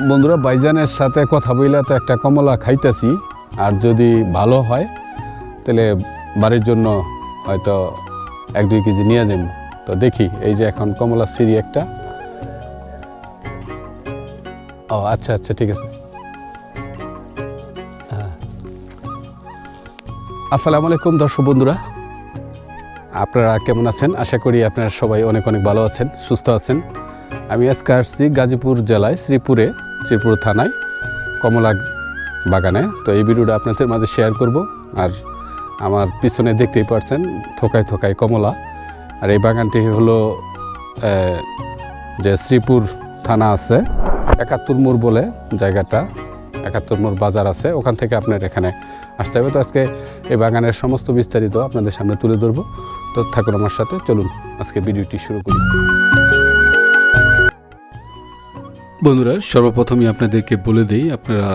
বন্ধুরা, বাইজানের সাথে কথা বইলা তো একটা কমলা খাইতেছি, আর যদি ভালো হয়, তাহলে বাড়ির জন্য হয়তো এক দুই কেজি নিয়ে যাব তো দেখি, এই যে এখন কমলা সিঁড়ি একটা। ও আচ্ছা আচ্ছা ঠিক আছে। হ্যাঁ। আসসালামু আলাইকুম দর্শক বন্ধুরা। আপনারা কেমন আছেন? আশা করি আপনারা সবাই অনেক অনেক ভালো আছেন, সুস্থ আছেন। আমি আজকে আসছি গাজীপুর জেলায়, শ্রীপুরে, শ্রীপুর থানায়, কমলা বাগানে। তো এই ভিডিওটা আপনাদের মাঝে শেয়ার করব। আর আমার পিছনে দেখতেই পাচ্ছেন থোকায় থোকায় কমলা। আর এই বাগানটি হলো যে শ্রীপুর থানা আছে, একাত্তর মোড় বলে জায়গাটা, একাত্তর মোড় বাজার আছে, ওখান থেকে আপনার এখানে আসতে হবে। তো আজকে এই বাগানের সমস্ত বিস্তারিত আপনাদের সামনে তুলে ধরবো। তো থাকুন আমার সাথে, চলুন আজকে ভিডিওটি শুরু করি। বন্ধুরা সর্বপ্রথমে আপনাদেরকে বলে দিই, আপনারা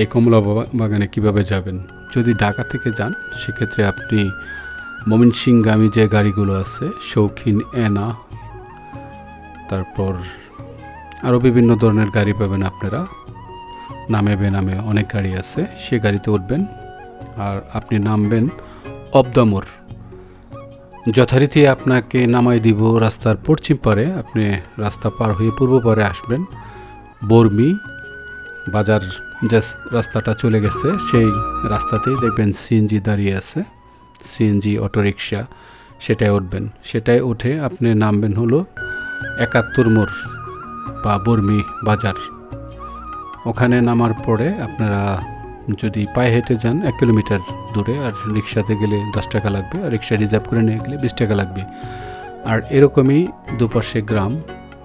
এই কমলা বাগানে কীভাবে যাবেন? যদি ঢাকা থেকে যান, সেক্ষেত্রে আপনি ময়মনসিংগামী যে গাড়িগুলো আছে, শৌখিন এনা, তারপর আরও বিভিন্ন ধরনের গাড়ি পাবেন আপনারা। নামে বেনামে অনেক গাড়ি আছে, সে গাড়িতে উঠবেন। আর আপনি নামবেন অবদামোর যথারীতি আপনাকে নামাই দিব রাস্তার পশ্চিম পারে। আপনি রাস্তা পার হয়ে পূর্ব পারে আসবেন। বর্মি বাজার যে রাস্তাটা চলে গেছে, সেই রাস্তাতেই দেখবেন সিএনজি দাঁড়িয়ে আছে। সিএনজি অটোরিকশা সেটাই উঠবেন। সেটাই উঠে আপনি নামবেন হলো একাত্তর মোড় বা বর্মি বাজার। ওখানে নামার পরে আপনারা যদি পায়ে হেঁটে যান, এক কিলোমিটার দূরে, আর রিক্সাতে গেলে দশ টাকা লাগবে, আর রিক্সা রিজার্ভ করে নিয়ে গেলে বিশ টাকা লাগবে। আর এরকমই দুপাশে গ্রাম,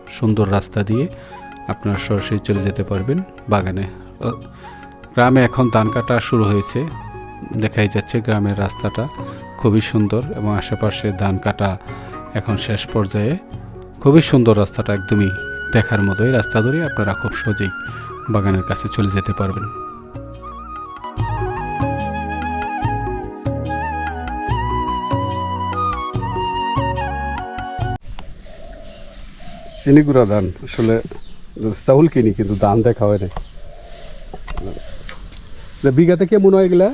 সুন্দর রাস্তা দিয়ে আপনার সরাসরি চলে যেতে পারবেন বাগানে। গ্রামে এখন ধান কাটা শুরু হয়েছে। দেখাই যাচ্ছে গ্রামের রাস্তাটা খুবই সুন্দর এবং আশেপাশে ধান কাটা এখন শেষ পর্যায়ে। খুবই সুন্দর রাস্তাটা একদমই দেখার মতোই। রাস্তা ধরে আপনারা খুব সহজেই বাগানের কাছে চলে যেতে পারবেন। চিনি গুঁড়া ধান আসলে চাউল কিনি কিন্তু ধান দেখা হয় না বিঘাতে কেমন হয় এগুলা।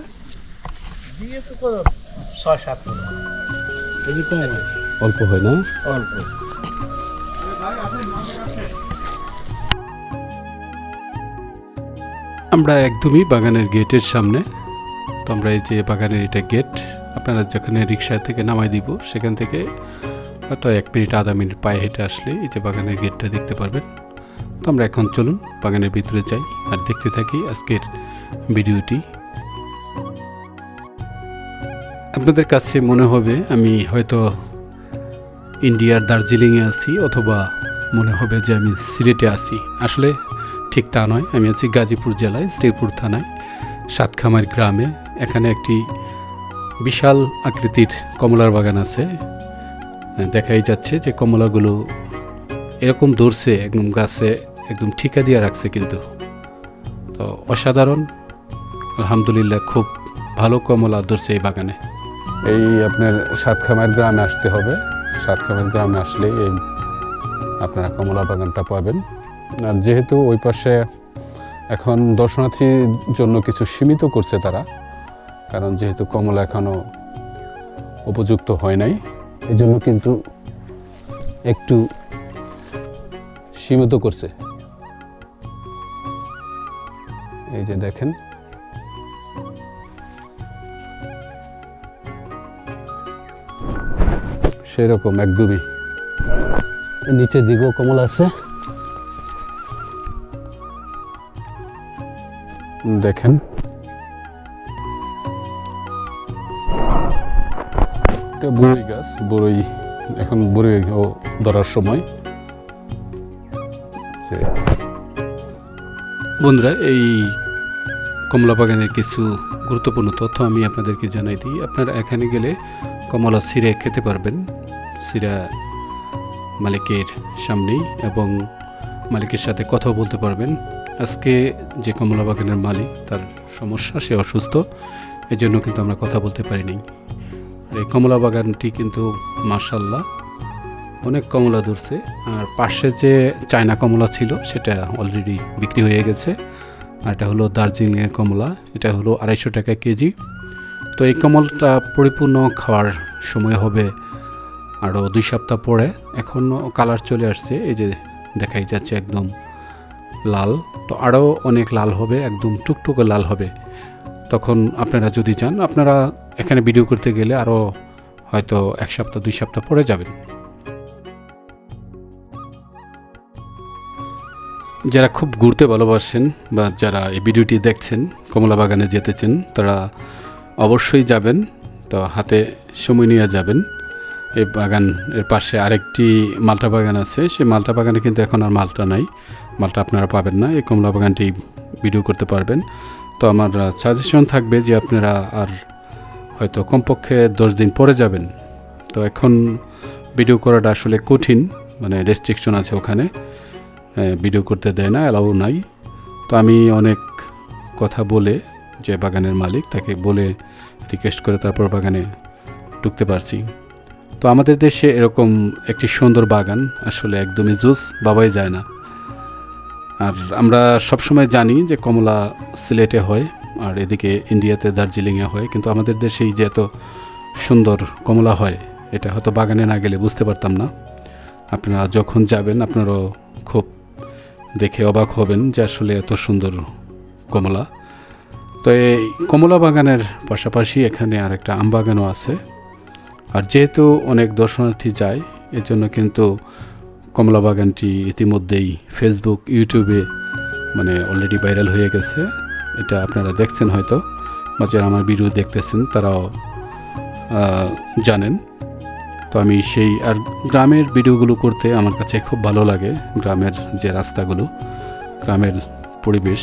অল্প হয় না? অল্প। আমরা একদমই বাগানের গেটের সামনে। তো আমরা এই যে বাগানের এটা গেট আপনারা যেখানে রিক্সা থেকে নামাই দিব সেখান থেকে হয়তো এক মিনিট, আধা মিনিট পায়ে হেঁটে আসলে এই যে বাগানের গেটটা দেখতে পারবেন। তো আমরা এখন চলুন বাগানের ভিতরে যাই আর দেখতে থাকি আজকের ভিডিওটি। আপনাদের কাছে মনে হবে আমি হয়তো ইন্ডিয়ার দার্জিলিংয়ে আছি অথবা মনে হবে যে আমি সিলেটে আছি। আসলে ঠিক তা নয়, আমি আছি গাজীপুর জেলায়, শ্রীপুর থানায়, সাতখামার গ্রামে। এখানে একটি বিশাল আকৃতির কমলার বাগান আছে। দেখাই যাচ্ছে যে কমলাগুলো এরকম ধরছে, একদম গাছে একদম ঠিকা দিয়ে রাখছে কিন্তু। তো অসাধারণ। আলহামদুলিল্লাহ খুব ভালো কমলা ধরছে এই বাগানে। এই আপনার সাতখামার গ্রামে আসতে হবে। সাতখামার গ্রামে আসলে এই আপনারা কমলা বাগানটা পাবেন। আর যেহেতু ওই পাশে এখন দর্শনার্থীর জন্য কিছু সীমিত করছে তারা, কারণ যেহেতু কমলা এখনও উপযুক্ত হয় নাই এই জন্য কিন্তু একটু সীমিত করছে। এই যে দেখেন। সেরকম একদমই। নিচের দিকেও কমল আছে। দেখেন। এটা বড়ই গাছ বড়ই এখন বড়ই ও ধরার সময়। বন্ধুরা, এই কমলা বাগানের কিছু গুরুত্বপূর্ণ তথ্য আমি আপনাদেরকে জানাই দিই। আপনারা এখানে গেলে কমলা সিরে খেতে পারবেন। সিরা মালিকের সামনেই এবং মালিকের সাথে কথাও বলতে পারবেন। আজকে যে কমলা বাগানের মালিক, তার সমস্যা, সে অসুস্থ। এই জন্য কিন্তু আমরা কথা বলতে পারিনি। এই কমলা বাগানটি কিন্তু মার্শাল্লাহ অনেক কমলা ধরছে। আর পাশে যে চায়না কমলা ছিল, সেটা অলরেডি বিক্রি হয়ে গেছে। আর এটা হলো দার্জিলিংয়ের কমলা, এটা হলো আড়াইশো টাকা কেজি। তো এই কমলটা পরিপূর্ণ খাওয়ার সময় হবে আরও দুই সপ্তাহ পরে। এখনও কালার চলে আসছে, এই যে দেখাই যাচ্ছে একদম লাল। তো আরও অনেক লাল হবে, একদম টুকটুকে লাল হবে। তখন আপনারা যদি চান, আপনারা এখানে ভিডিও করতে গেলে আরও হয়তো এক সপ্তাহ, দুই সপ্তাহ পরে যাবেন। যারা খুব ঘুরতে ভালোবাসেন বা যারা এই ভিডিওটি দেখছেন কমলা বাগানে যেতেছেন তারা অবশ্যই যাবেন। তো হাতে সময় নিয়ে যাবেন। এই বাগান এর পাশে আরেকটি মালটা বাগান আছে। সেই মালটা বাগানে কিন্তু এখন আর মালটা নাই। মালটা আপনারা পাবেন না। এই কমলা বাগানটি ভিডিও করতে পারবেন। তো আমার সাজেশন থাকবে যে আপনারা আর হয়তো কমপক্ষে দশ দিন পরে যাবেন। তো এখন ভিডিও করাটা আসলে কঠিন মানে রেস্ট্রিকশন আছে ওখানে। ভিডিও করতে দেয় না অ্যালাউ নাই। তো আমি অনেক কথা বলে যে বাগানের মালিক, তাকে বলে রিকোয়েস্ট করে তারপর বাগানে ঢুকতে পারছি। তো আমাদের দেশে এরকম একটি সুন্দর বাগান, আসলে একদমই জুস বাবাই যায় না। আর আমরা সবসময় জানি যে কমলা সিলেটে হয় আর এদিকে ইন্ডিয়াতে দার্জিলিংয়ে হয়, কিন্তু আমাদের দেশেই যে এত সুন্দর কমলা হয়, এটা হয়তো বাগানে না গেলে বুঝতে পারতাম না। আপনারা যখন যাবেন, আপনারাও খুব দেখে অবাক হবেন যে আসলে এত সুন্দর কমলা। তো এই কমলা বাগানের পাশাপাশি এখানে আর একটা আম বাগানও আছে। আর যেহেতু অনেক দর্শনার্থী যায়, এজন্য কিন্তু কমলা বাগানটি ইতিমধ্যেই ফেসবুক ইউটিউবে মানে অলরেডি ভাইরাল হয়ে গেছে। এটা আপনারা দেখছেন হয়তো, বা যারা আমার ভিডিও দেখতেছেন তারাও জানেন। তো আমি সেই, আর গ্রামের ভিডিওগুলো করতে আমার কাছে খুব ভালো লাগে, গ্রামের যে রাস্তাগুলো, গ্রামের পরিবেশ।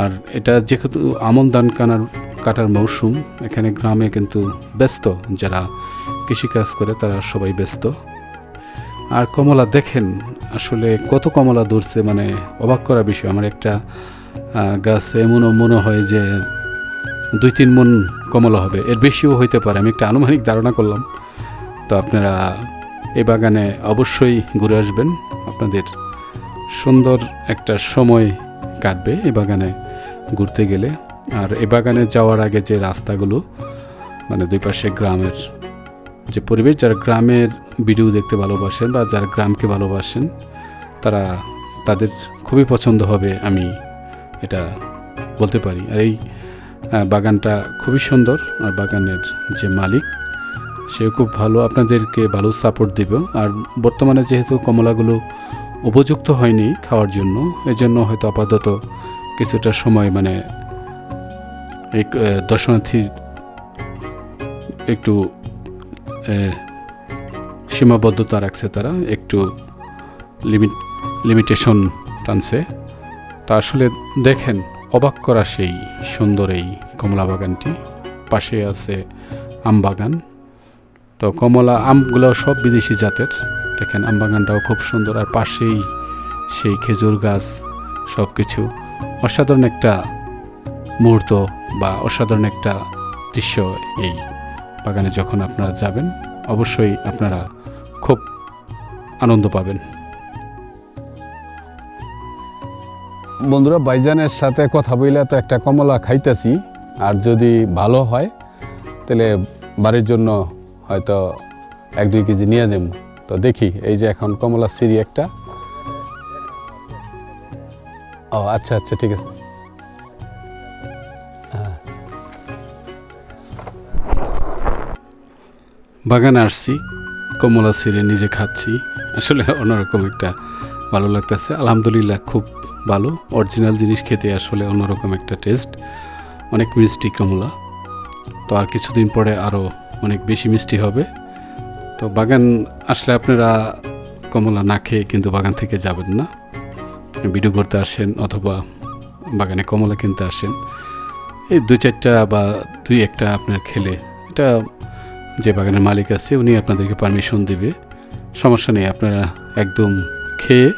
আর এটা যেহেতু আমন ধান কানার, কাটার মৌসুম, এখানে গ্রামে কিন্তু ব্যস্ত যারা কৃষিকাজ করে তারা সবাই ব্যস্ত। আর কমলা দেখেন, আসলে কত কমলা ধরছে মানে অবাক করা বিষয়। আমার একটা গাছ এমনও মনে হয় যে দুই তিন মন কমলা হবে। এর বেশিও হইতে পারে, আমি একটা আনুমানিক ধারণা করলাম। তো আপনারা এই বাগানে অবশ্যই ঘুরে আসবেন। আপনাদের সুন্দর একটা সময় কাটবে এই বাগানে ঘুরতে গেলে। আর এই বাগানে যাওয়ার আগে যে রাস্তাগুলো মানে দুই পাশে গ্রামের যে পরিবেশ যারা গ্রামের ভিডিও দেখতে ভালোবাসেন বা যারা গ্রামকে ভালোবাসেন তারা তাদের খুবই পছন্দ হবে আমি এটা বলতে পারি। আর এই বাগানটা খুবই সুন্দর আর বাগানের যে মালিক সেও খুব ভালো আপনাদেরকে ভালো সাপোর্ট দিব। আর বর্তমানে যেহেতু কমলাগুলো উপযুক্ত হয়নি খাওয়ার জন্য এজন্য হয়তো আপাতত কিছুটা সময় মানে এক আহ, দর্শনার্থীর একটু সীমাবদ্ধতা রাখছে তারা, একটু লিমিট লিমিটেশন টানছে। তা আসলে দেখেন, অবাক করা সেই সুন্দর এই কমলা বাগানটি পাশে আছে আম বাগান তো কমলা আমগুলো সব বিদেশি জাতের। দেখেন আম বাগানটাও খুব সুন্দর। আর পাশেই সেই খেজুর গাছ সব কিছু অসাধারণ একটা মুহূর্ত বা অসাধারণ একটা দৃশ্য এই বাগানে যখন আপনারা যাবেন, অবশ্যই আপনারা খুব আনন্দ পাবেন। বন্ধুরা, বাইজানের সাথে কথা বইলে তো একটা কমলা খাইতেছি, আর যদি ভালো হয়, তাহলে বাড়ির জন্য হয়তো এক দুই কেজি নিয়ে যাব। তো দেখি, এই যে এখন কমলা সিঁড়ি একটা। ও আচ্ছা আচ্ছা ঠিক আছে। বাগানে আসছি, কমলা সিরে নিজে খাচ্ছি। আসলে অন্যরকম একটা ভালো লাগতেছে। আলহামদুলিল্লাহ খুব ভালো। অরিজিনাল জিনিস খেতে আসলে অন্যরকম একটা টেস্ট। অনেক মিষ্টি কমলা। তো আর কিছুদিন পরে আরও অনেক বেশি মিষ্টি হবে। তো বাগান আসলে আপনারা কমলা না খেয়ে কিন্তু বাগান থেকে যাবেন না। ভিডিও করতে আসেন অথবা বাগানে কমলা কিনতে আসেন। এই দুই চারটা বা দুই একটা আপনার খেলে এটা যে বাগানের মালিক আছে, উনি আপনাদেরকে পারমিশন দিবে। সমস্যা নেই, আপনারা একদম খেয়ে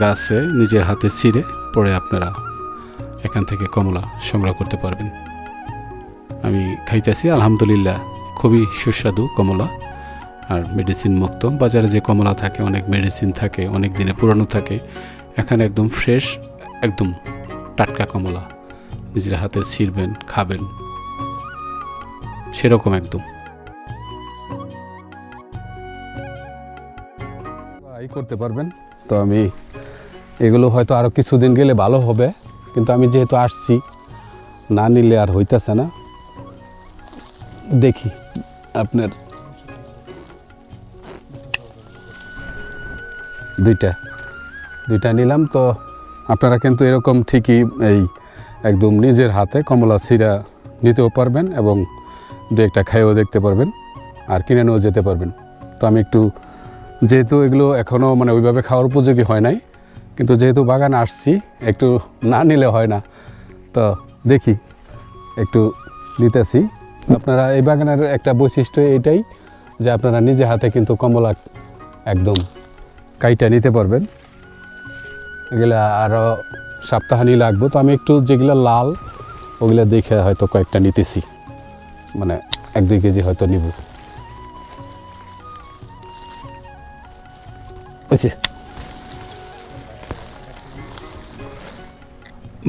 গাছে নিজের হাতে ছিঁড়ে পরে আপনারা এখান থেকে কমলা সংগ্রহ করতে পারবেন। আমি খাইতেছি, আলহামদুলিল্লাহ, খুবই সুস্বাদু কমলা আর মেডিসিন মুক্ত। বাজারে যে কমলা থাকে, অনেক মেডিসিন থাকে, অনেক দিনে পুরানো থাকে, এখানে একদম ফ্রেশ একদম টাটকা কমলা। নিজের হাতে ছিঁড়বেন, খাবেন, সেরকম একদম। এই করতে পারবেন। তো আমি এগুলো হয়তো আরও কিছুদিন গেলে ভালো হবে, কিন্তু আমি যেহেতু আসছি, না নিলে আর হইতেছে না। দেখি আপনার দুইটা দুইটা নিলাম তো আপনারা কিন্তু এরকম ঠিকই এই একদম নিজের হাতে কমলা সিরা নিতেও পারবেন এবং দু একটা খাইয়েও দেখতে পারবেন আর কিনে নিয়েও যেতে পারবেন। তো আমি একটু যেহেতু এগুলো এখনও মানে ওইভাবে খাওয়ার উপযোগী হয় নাই, কিন্তু যেহেতু বাগান আসছি, একটু না নিলে হয় না। তো দেখি, একটু নিতেছি। আপনারা এই বাগানের একটা বৈশিষ্ট্য এটাই যে আপনারা নিজে হাতে কিন্তু কমলা একদম কাইটা নিতে পারবেন। এগুলা আরও সপ্তাহানি লাগবে। তো আমি একটু যেগুলো লাল, ওগুলো দেখে হয়তো কয়েকটা নিতেছি। মানে এক দুই কেজি হয়তো নিব।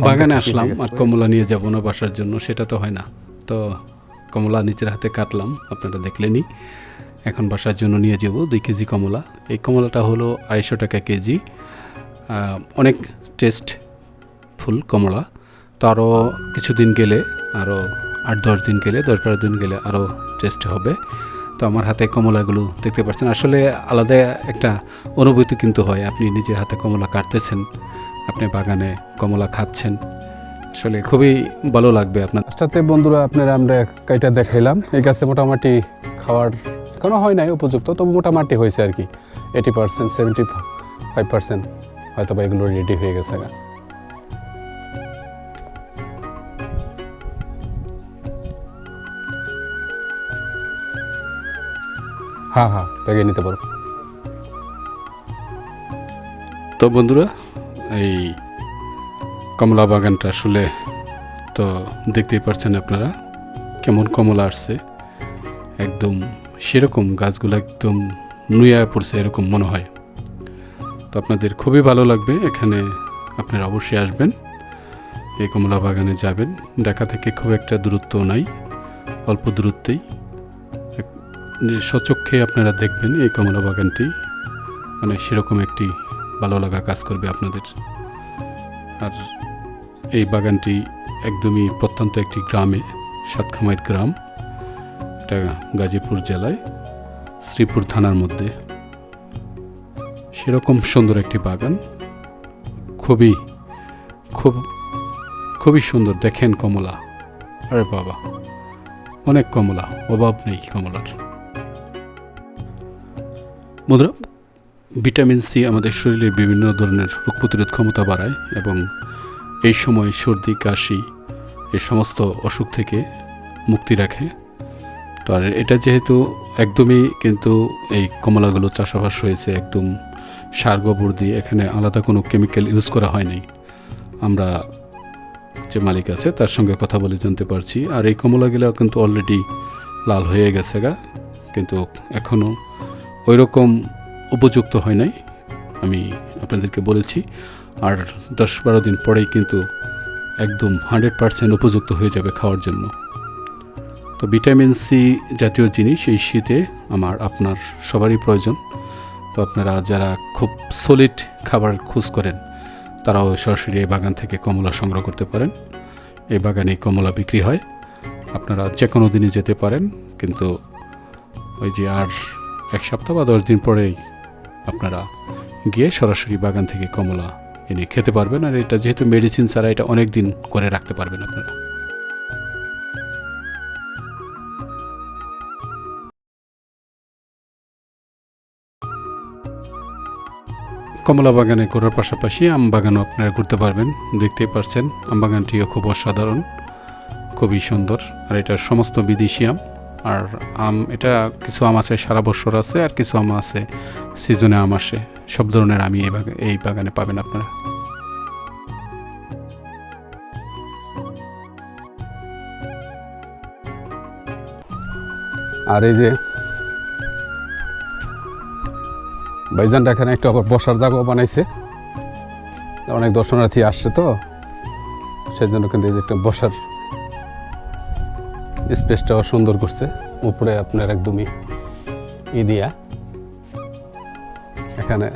বাগানে আসলাম আর কমলা নিয়ে যাব না বাসার জন্য সেটা তো হয় না। তো কমলা নিজের হাতে কাটলাম আপনারা দেখলেনই এখন বাসার জন্য নিয়ে যাব দুই কেজি কমলা। এই কমলাটা হলো আড়াইশো টাকা কেজি। অনেক টেস্ট ফুল কমলা। তো আরও কিছুদিন গেলে আরও আট দশ দিন গেলে দশ বারো দিন গেলে আরও টেস্ট হবে। তো আমার হাতে কমলাগুলো দেখতে পাচ্ছেন। আসলে আলাদা একটা অনুভূতি কিন্তু হয়, আপনি নিজের হাতে কমলা কাটতেছেন, আপনি বাগানে কমলা খাচ্ছেন। আসলে খুবই ভালো লাগবে আপনার। সাথে বন্ধুরা, আপনারা আমরা কাইটা দেখাইলাম। এই গাছে মোটামুটি খাওয়ার কোনো হয় নাই উপযুক্ত, তবু মোটামুটি হয়েছে আর কি। Eighty percent seventy five percent হয়তো বা এগুলো রেডি হয়ে গেছে হ্যাঁ হ্যাঁ ব্যাগে নিতে পারো। তো বন্ধুরা, এই কমলা বাগানটা আসলে তো দেখতেই পাচ্ছেন আপনারা কেমন কমলা আসছে। একদম সেরকম গাছগুলো একদম নুয়া পড়ছে এরকম মনে হয়। তো আপনাদের খুবই ভালো লাগবে, এখানে আপনারা অবশ্যই আসবেন। এই কমলা বাগানে যাবেন। ঢাকা থেকে খুব একটা দূরত্ব নাই, অল্প দূরত্বেই। এক- সচক্ষে আপনারা দেখবেন এই কমলা বাগানটি মানে সেরকম একটি ভালো লাগা কাজ করবে আপনাদের। আর এই বাগানটি একদমই প্রত্যন্ত একটি গ্রামে, সাতখামাইট গ্রাম, এটা গাজীপুর জেলায়, শ্রীপুর থানার মধ্যে। সেরকম সুন্দর একটি বাগান, খুবই, খুব, খুবই সুন্দর। দেখেন কমলা, আরে বাবা, অনেক কমলা, অভাব নেই কমলার। বন্ধুরা, ভিটামিন সি আমাদের শরীরের বিভিন্ন ধরনের রোগ প্রতিরোধ ক্ষমতা বাড়ায় এবং এই সময় সর্দি, কাশি এ সমস্ত অসুখ থেকে মুক্তি রাখে। তো আর এটা যেহেতু একদমই কিন্তু এই কমলাগুলো চাষাবাস হয়েছে, একদম সার গোবর দিয়ে, এখানে আলাদা কোনো কেমিক্যাল ইউজ করা হয়নি। আমরা যে মালিক আছে, তার সঙ্গে কথা বলে জানতে পারছি। আর এই কমলাগুলো কিন্তু অলরেডি লাল হয়ে গেছে গা, কিন্তু এখনও ওই রকম উপযুক্ত হয় নাই, আমি আপনাদেরকে বলেছি। আর দশ বারো দিন পরেই কিন্তু একদম হান্ড্রেড পারসেন্ট উপযুক্ত হয়ে যাবে খাওয়ার জন্য। তো ভিটামিন সি জাতীয় জিনিস এই শীতে আমার, আপনার সবারই প্রয়োজন। তো আপনারা যারা খুব সলিড খাবার খোঁজ করেন, তারাও সরাসরি এই বাগান থেকে কমলা সংগ্রহ করতে পারেন। এই বাগানে কমলা বিক্রি হয়। আপনারা যে কোনো দিনই যেতে পারেন, কিন্তু ওই যে আর এক সপ্তাহ বা দশ দিন পরেই আপনারা গিয়ে সরাসরি বাগান থেকে কমলা এনে খেতে পারবেন। আর এটা যেহেতু মেডিসিন ছাড়া এটা অনেক দিন করে রাখতে পারবেন আপনারা। কমলা বাগানে ঘোরার পাশাপাশি আম বাগানও আপনারা ঘুরতে পারবেন। দেখতেই পারছেন, আম বাগানটিও খুব অসাধারণ, খুবই সুন্দর। আর এটা সমস্ত বিদেশি আম। আর আম, এটা কিছু আম আছে, সারা বছর আছে, আর কিছু আম আছে সিজনে আম আসে। সব ধরনের আমি এই বাগানে এই বাগানে পাবেন আপনারা। আর এই যে ভাইজানটা এখানে একটু আবার বসার জায়গাও বানাইছে। অনেক দর্শনার্থী আসছে তো সেই জন্য কিন্তু এই যে একটা বসার স্পেসটাও সুন্দর করছে। উপরে আপনার একদমই ই দিয়া। এখানে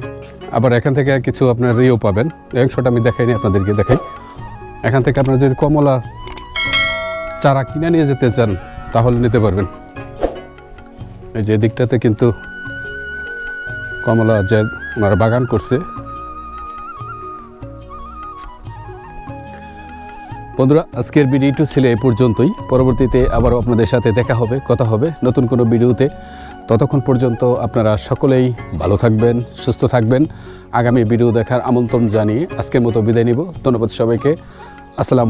আবার এখান থেকে কিছু আপনার ইয়েও পাবেন। অংশটা আমি দেখাইনি, আপনাদেরকে দেখাই। এখান থেকে আপনারা যদি কমলা চারা কিনে নিয়ে যেতে চান, তাহলে নিতে পারবেন। এই যে দিকটাতে কিন্তু কমলা যে ওনারা বাগান করছে বন্ধুরা, আজকের ভিডিওটি ছিল এই পর্যন্তই। পরবর্তীতে আবারও আপনাদের সাথে দেখা হবে, কথা হবে নতুন কোনো ভিডিওতে। ততক্ষণ পর্যন্ত আপনারা সকলেই ভালো থাকবেন, সুস্থ থাকবেন। আগামী ভিডিও দেখার আমন্ত্রণ জানিয়ে আজকের মতো বিদায় নিব। ধন্যবাদ সবাইকে। আসসালাম